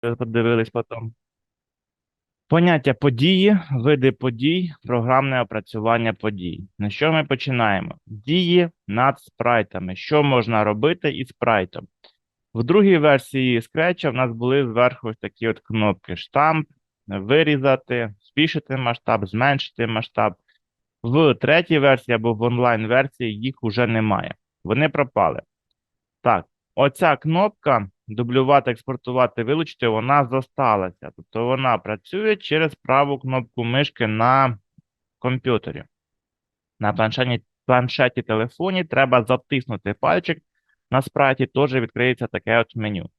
подивились потім. Поняття події, види подій, програмне опрацювання подій. На що ми починаємо? Дії над спрайтами. Що можна робити із спрайтом? В другій версії Scratch в нас були зверху такі от кнопки: штамп, вирізати, збільшити масштаб, зменшити масштаб. В третій версії або в онлайн-версії їх уже немає. Вони пропали. Так, оця кнопка дублювати, експортувати, вилучити, вона зосталася. Тобто вона працює через праву кнопку мишки на комп'ютері. На планшеті, планшеті телефоні треба затиснути пальчик. На спрайті теж відкриється таке от меню.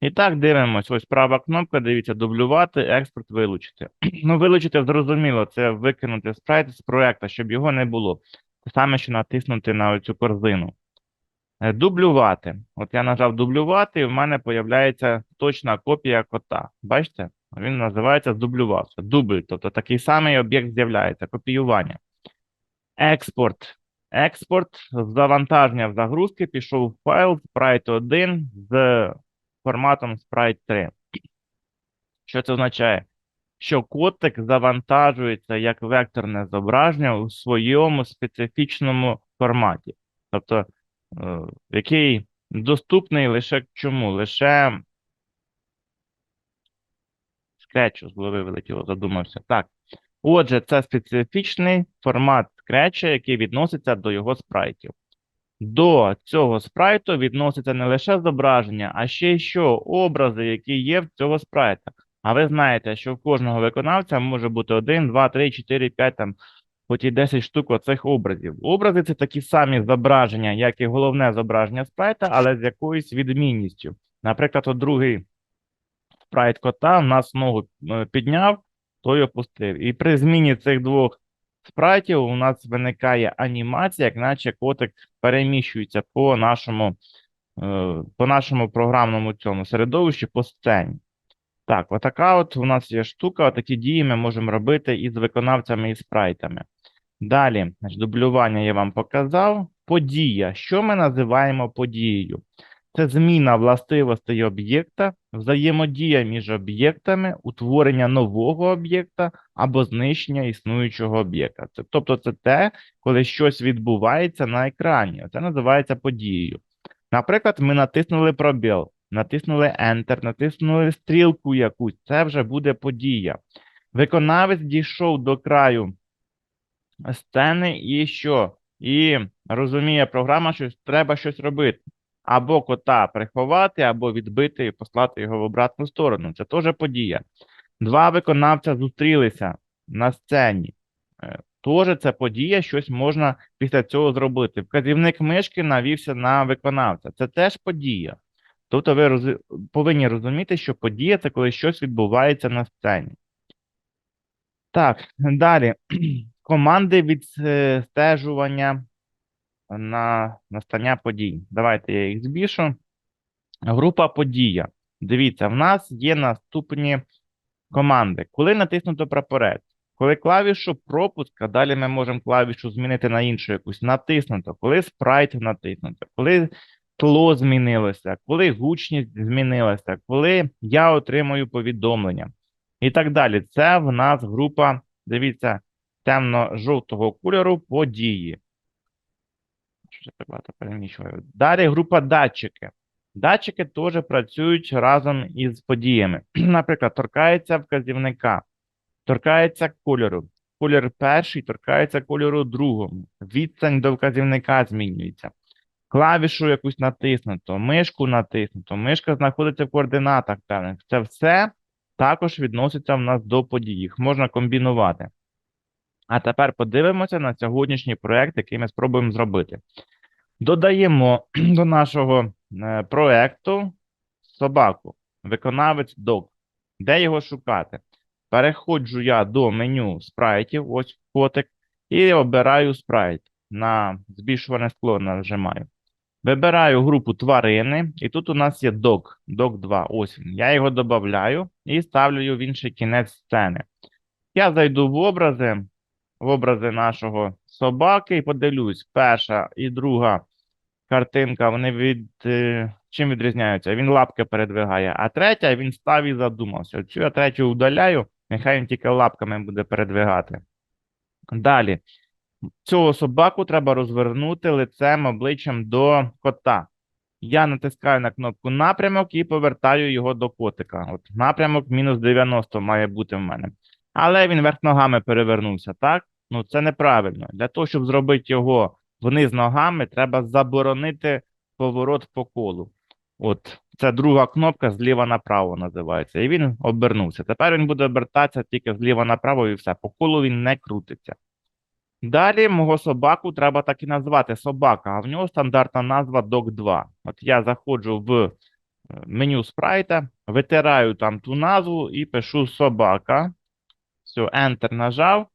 І так, дивимось. Ось права кнопка, дивіться, дублювати, експорт, вилучити. Ну, вилучити зрозуміло, це викинути спрайт з проєкту, щоб його не було. Те саме, що натиснути на цю корзину. Е, Дублювати. От я нажав дублювати, і в мене появляється точна копія кота. Бачите? Він називається здублювався. Дубль, тобто такий самий об'єкт з'являється, копіювання. Експорт. Експорт з завантаження в загрузки пішов в файл Sprite 1 з форматом Sprite 3. Що це означає? Що котик завантажується як векторне зображення у своєму специфічному форматі. Тобто, який доступний лише чому? Лише скретчу з голови вилетіло, задумався. Так. Отже, це специфічний формат скретча, який відноситься до його спрайтів. До цього спрайту відноситься не лише зображення, а ще й що образи, які є в цього спрайта. А ви знаєте, що в кожного виконавця може бути 1, 2, 3, 4, 5, там, хоч і 10 штук оцих образів. Образи це такі самі зображення, як і головне зображення спрайта, але з якоюсь відмінністю. Наприклад, от другий спрайт кота в нас ногу е, підняв, той опустив. І при зміні цих двох спрайтів у нас виникає анімація, як наче котик переміщується по нашому, е, по нашому програмному цьому середовищі по сцені. Так, отака от у нас є штука, такі дії ми можемо робити із виконавцями і спрайтами. Далі, дублювання я вам показав. Подія. Що ми називаємо подією? Це зміна властивостей об'єкта, взаємодія між об'єктами, утворення нового об'єкта або знищення існуючого об'єкта. Тобто це те, коли щось відбувається на екрані. Це називається подією. Наприклад, ми натиснули пробіл, натиснули Enter, натиснули стрілку якусь. Це вже буде подія. Виконавець дійшов до краю сцени і що? І розуміє програма, що треба щось робити. Або кота приховати, або відбити і послати його в обратну сторону. Це теж подія. Два виконавця зустрілися на сцені. Е, Теж це подія, щось можна після цього зробити. Вказівник мишки навівся на виконавця. Це теж подія. Тобто ви роз... повинні розуміти, що подія це коли щось відбувається на сцені. Так, далі. Команди відстежування на настання подій. Давайте я їх збільшу. Група подія. Дивіться, в нас є наступні команди. Коли натиснуто прапорець, коли клавішу пропуск, а далі ми можемо клавішу змінити на іншу якусь, натиснуто, коли спрайт натиснуто, коли тло змінилося, коли гучність змінилася, коли я отримую повідомлення і так далі. Це в нас група, дивіться, темно-жовтого кольору події. Далі група датчики. Датчики теж працюють разом із подіями. Наприклад, торкається вказівника, торкається кольору. Колір перший торкається кольору другому. Відстань до вказівника змінюється. Клавішу якусь натиснуто, мишку натиснуто, мишка знаходиться в координатах певних. Це все також відноситься в нас до подій. Їх можна комбінувати. А тепер подивимося на сьогоднішній проєкт, який ми спробуємо зробити. Додаємо до нашого е, проєкту собаку, виконавець док. Де його шукати? Переходжу я до меню спрайтів, ось котик, і обираю спрайт. На збільшуване скло нажимаю. Вибираю групу тварини, і тут у нас є док, док 2. Ось. Я його додаю і ставлю в інший кінець сцени. Я зайду в образи, образи нашого собаки і подивлюсь, перша і друга картинка, вони від е, чим відрізняються? Він лапки передвигає, а третя він став і задумався. Цю я третю удаляю, нехай він тільки лапками буде передвигати. Далі. Цього собаку треба розвернути лицем обличчям до кота. Я натискаю на кнопку напрямок і повертаю його до котика. От напрямок мінус 90 має бути в мене. Але він верх ногами перевернувся, так? Ну це неправильно. Для того, щоб зробити його вниз ногами, треба заборонити поворот по колу. От це друга кнопка зліва направо називається. І він обернувся. Тепер він буде обертатися тільки зліва направо і все. По колу він не крутиться. Далі мого собаку треба так і назвати собака, а в нього стандартна назва Dog 2. От я заходжу в е, меню спрайта, витираю там ту назву і пишу собака. Все, Enter нажав.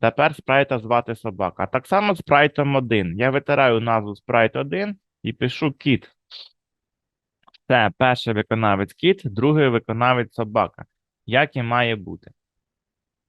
Тепер спрайта звати собака. Так само з спрайтом 1. Я витираю назву спрайт 1 і пишу кіт. Це перший виконавець кіт, другий виконавець собака. Як і має бути.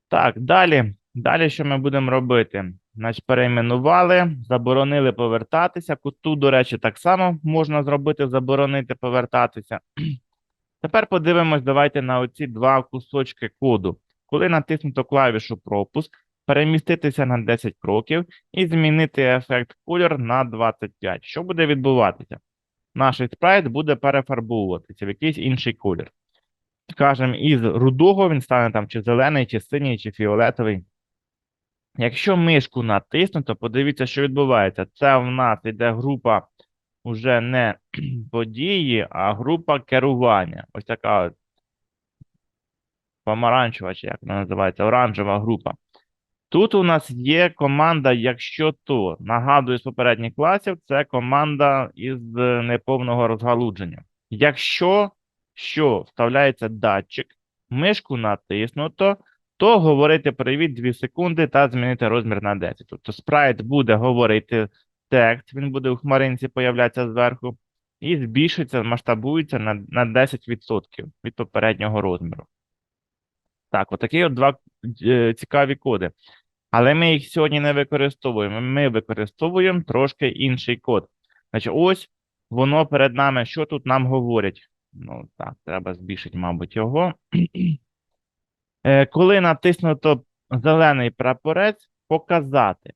Так, далі. Далі що ми будемо робити? Значить, перейменували, заборонили повертатися. Куту, до речі, так само можна зробити, заборонити повертатися. Тепер подивимось, давайте на оці два кусочки коду. Коли натиснуто клавішу пропуск, переміститися на 10 кроків і змінити ефект колір на 25. Що буде відбуватися? Наш спрайт буде перефарбовуватися в якийсь інший колір. Скажемо, із рудого він стане там чи зелений, чи синій, чи фіолетовий. Якщо мишку натиснуто, подивіться, що відбувається. Це в нас йде група вже не події, а група керування. Ось така помаранчева, чи як вона називається, оранжева група. Тут у нас є команда якщо то. Нагадую з попередніх класів, це команда із неповного розгалудження. Якщо що вставляється датчик, мишку натиснуто, то говорити привіт 2 секунди та змінити розмір на 10. Тобто спрайт буде говорити текст, він буде у хмаринці появлятися зверху, і збільшиться, масштабується на 10% від попереднього розміру. Так, отакі от два е, цікаві коди. Але ми їх сьогодні не використовуємо. Ми використовуємо трошки інший код. Значить, ось воно перед нами, що тут нам говорять. Ну, так, треба збільшити, мабуть, його. Е, Коли натиснуто зелений прапорець, показати.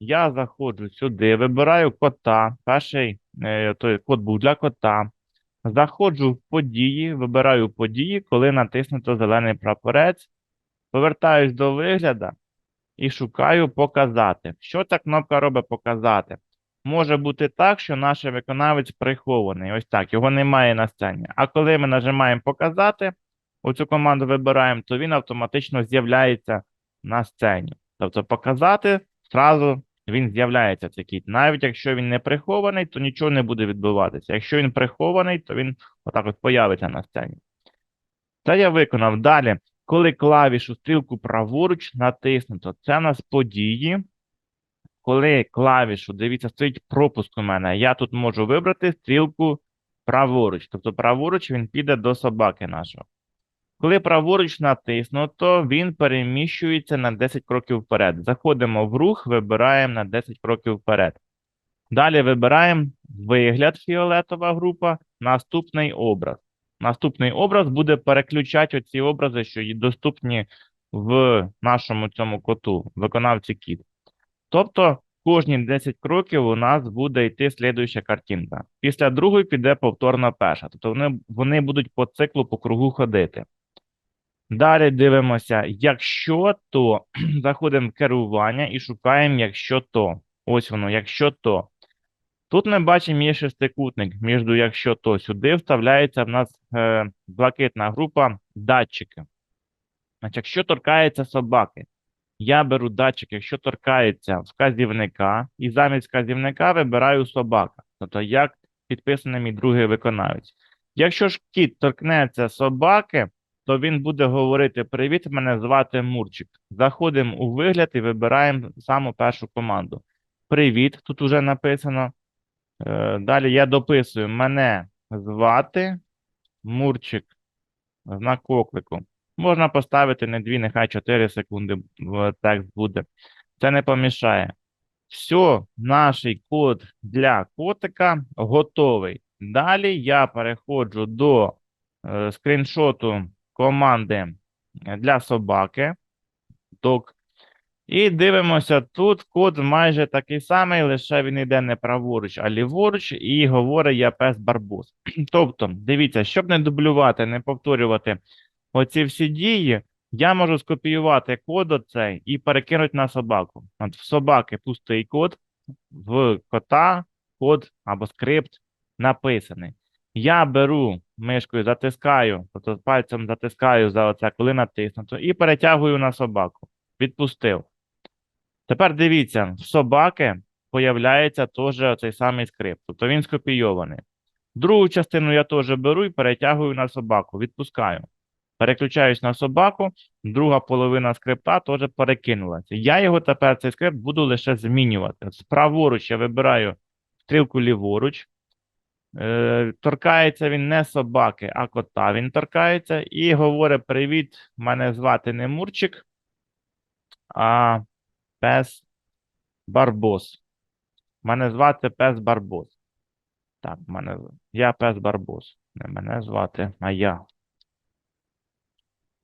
Я заходжу сюди, вибираю кота. Перший е, той код був для кота. Заходжу в події, вибираю події, коли натиснуто зелений прапорець. Повертаюсь до вигляду і шукаю показати. Що ця кнопка робить показати? Може бути так, що наш виконавець прихований. Ось так, його немає на сцені. А коли ми нажимаємо показати, оцю команду вибираємо, то він автоматично з'являється на сцені. Тобто показати, зразу він з'являється цей кіт. Навіть якщо він не прихований, то нічого не буде відбуватися. Якщо він прихований, то він отак от появиться на сцені. Це я виконав. Далі, коли клавішу стрілку праворуч натиснуто, це у нас події. Коли клавішу, дивіться, стоїть пропуск у мене, я тут можу вибрати стрілку праворуч. Тобто праворуч він піде до собаки нашого. Коли праворуч натиснуто, він переміщується на 10 кроків вперед. Заходимо в рух, вибираємо на 10 кроків вперед. Далі вибираємо вигляд фіолетова група, наступний образ. Наступний образ буде переключати оці образи, що є доступні в нашому цьому коту, виконавці кіт. Тобто кожні 10 кроків у нас буде йти слідуюча картинка. Після другої піде повторна перша. Тобто вони, вони будуть по циклу по кругу ходити. Далі дивимося, якщо то, заходимо в керування і шукаємо, якщо то. Ось воно, якщо то. Тут ми бачимо є шестикутник між якщо то. Сюди вставляється в нас е, блакитна група датчики. Значить, якщо торкається собаки, я беру датчик, якщо торкається вказівника, і замість вказівника вибираю собака. Тобто, як підписаний мій другий виконавець. Якщо ж кіт торкнеться собаки, то він буде говорити: Привіт, мене звати Мурчик. Заходимо у вигляд і вибираємо саму першу команду. Привіт, тут уже написано. Е, Далі я дописую: мене звати Мурчик. Знак оклику. Можна поставити не 2, нехай 4 секунди текст буде. Це не помішає. Все, наш код для котика готовий. Далі я переходжу до е, скріншоту команди для собаки. Док. І дивимося, тут код майже такий самий, лише він йде не праворуч, а ліворуч, і говорить я пес барбос. Тобто, дивіться, щоб не дублювати, не повторювати оці всі дії, я можу скопіювати код оцей і перекинути на собаку. От в собаки пустий код, в кота код або скрипт написаний. Я беру мишкою, затискаю, тобто пальцем затискаю за оце, коли натиснуто, і перетягую на собаку. Відпустив. Тепер дивіться, в собаки появляється теж цей самий скрипт, тобто він скопійований. Другу частину я теж беру і перетягую на собаку, відпускаю. Переключаюсь на собаку, друга половина скрипта теж перекинулася. Я його тепер, цей скрипт, буду лише змінювати. Праворуч я вибираю стрілку ліворуч. Е, торкається він не собаки, а кота він торкається і говорить: Привіт, мене звати не Мурчик, а пес Барбос. Мене звати пес Барбос. Так, мене... я пес Барбос. Не мене звати, а я.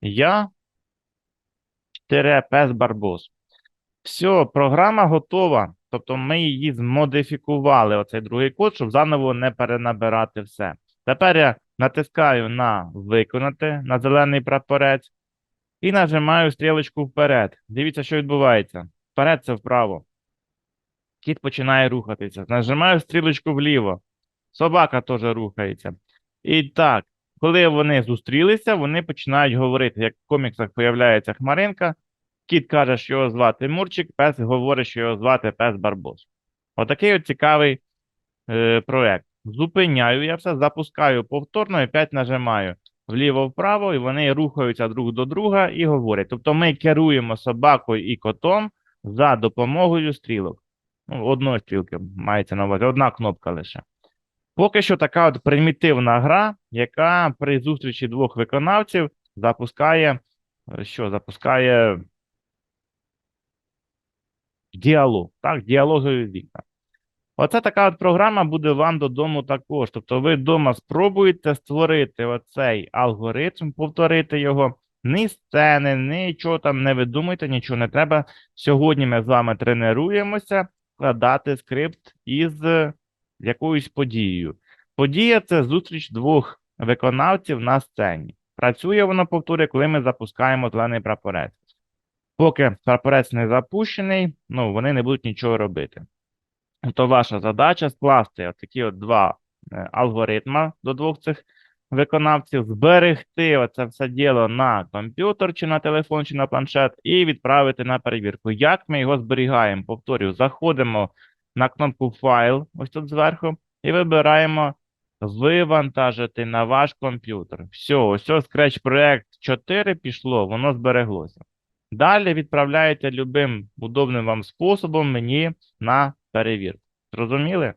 Я тире пес Барбос. Все, програма готова. Тобто ми її змодифікували, оцей другий код, щоб заново не перенабирати все. Тепер я натискаю на виконати на зелений прапорець і нажимаю стрілочку вперед. Дивіться, що відбувається. Вперед це вправо. Кіт починає рухатися. Нажимаю стрілочку вліво. Собака теж рухається. І так, коли вони зустрілися, вони починають говорити. Як в коміксах появляється хмаринка, кіт каже, що його звати Мурчик, пес говорить, що його звати пес Барбос. Отакий от цікавий е, проект. Зупиняю я все, запускаю повторно і опять нажимаю вліво-вправо, і вони рухаються друг до друга і говорять. Тобто ми керуємо собакою і котом за допомогою стрілок. Ну, одної стрілки мається на увазі, одна кнопка лише. Поки що така от примітивна гра, яка при зустрічі двох виконавців запускає, е, що запускає діалог, так, діалогові вікна. Оце така от програма буде вам додому також. Тобто ви вдома спробуєте створити оцей алгоритм, повторити його. Ні сцени, нічого там не видумуйте, нічого не треба. Сьогодні ми з вами тренуємося складати скрипт із якоюсь подією. Подія це зустріч двох виконавців на сцені. Працює воно, повторюю, коли ми запускаємо зелений прапорець. Поки прапорець не запущений, ну, вони не будуть нічого робити. То ваша задача скласти отакі от два е, алгоритми до двох цих виконавців, зберегти оце все діло на комп'ютер, чи на телефон, чи на планшет, і відправити на перевірку. Як ми його зберігаємо? Повторюю, заходимо на кнопку Файл, ось тут зверху, і вибираємо Вивантажити на ваш комп'ютер. Все, ось Scratch проект 4 пішло, воно збереглося. Далі відправляєте любим удобним вам способом мені на перевірку. Зрозуміли?